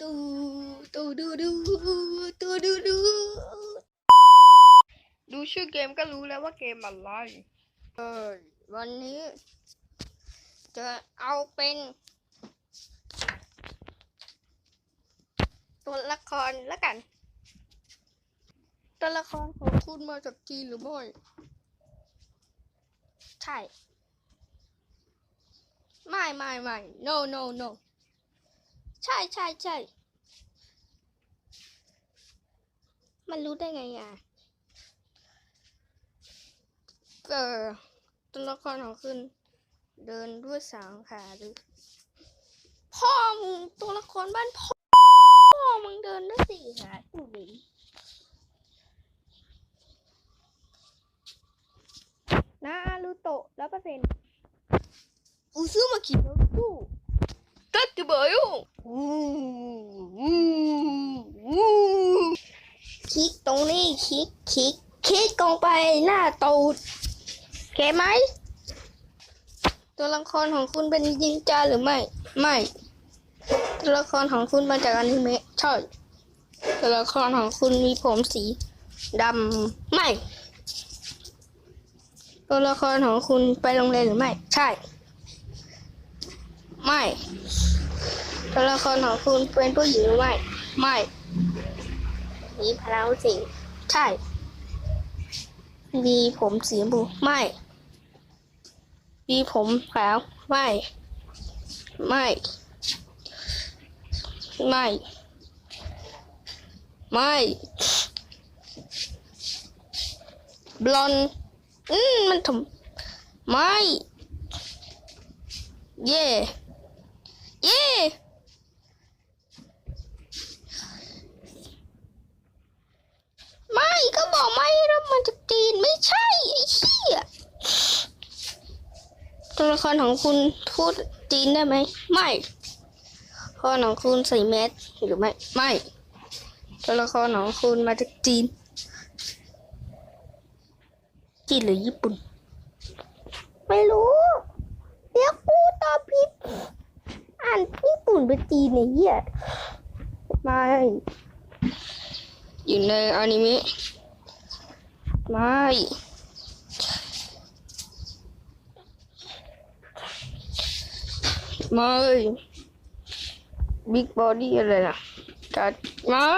ตูตูดูดูตูดูดูดูชื่อเกมก็รู้แล้วว่าเกมอะไรเออวันนี้ จะเอาเป็น ตัวละครแล้วกัน ตัวละครของคุณมาจากจีนหรือไม่ใช่ ไม่ไม่ไม่ no no no ใช่ใช่ใช่ มันรู้ได้ไงอะเออตัวละครของคุณเดินด้วยสามขาหรือพ่อมึงตัวละครบ้านพ่อพ่อมึงเดินด้วยสี่ขาดูดินารูโตะแล้วเปอร์เซ็นต์อุซึมาคิโนรุตัดจะเบย์อยู่อู้อู้อู้คลิกต รงนี้คลิกคลิกคลิกลงไปหน้าตูดเก็ไหมตัวละครของคุณเป็นยินจาหรือไม่ ไม่ ตัวละครของคุณมาจากอนิเมะใช่ ตัวละครของคุณมีผมสีดำไม่ ตัวละครของคุณไปโรงเรียนหรือไม่ ใช่ ไม่ ตัวละครของคุณเป็นผู้หญิงหรือไม่ ไม่ มีพลังสิงใช่ มีผมสีชมพูไม่ มีผมขาวไม่ ไม่ ไม่ ไม่บลอนด์อืม มันถมไม่ เย่ เย่ ไม่ ก็บอกไม่แล้วมันจะจีนไม่ใช่ไอ้เหี้ยตัวละครของคุณพูดจีนได้ไหมไม่ตัวละครของคุณใส่แมสหรือไม่ไม่ตัวละครของคุณมาจากจีน จีนหรือญี่ปุ่น ไม่รู้เดี๋ยวกูตอบผิดอ่านญี่ปุ่นเป็นจีนไอ้เหี้ยไม่อยู่ในอนิเมะ ไม่ ไม่ บิ๊กบอดี้อะไรนะจัดไม่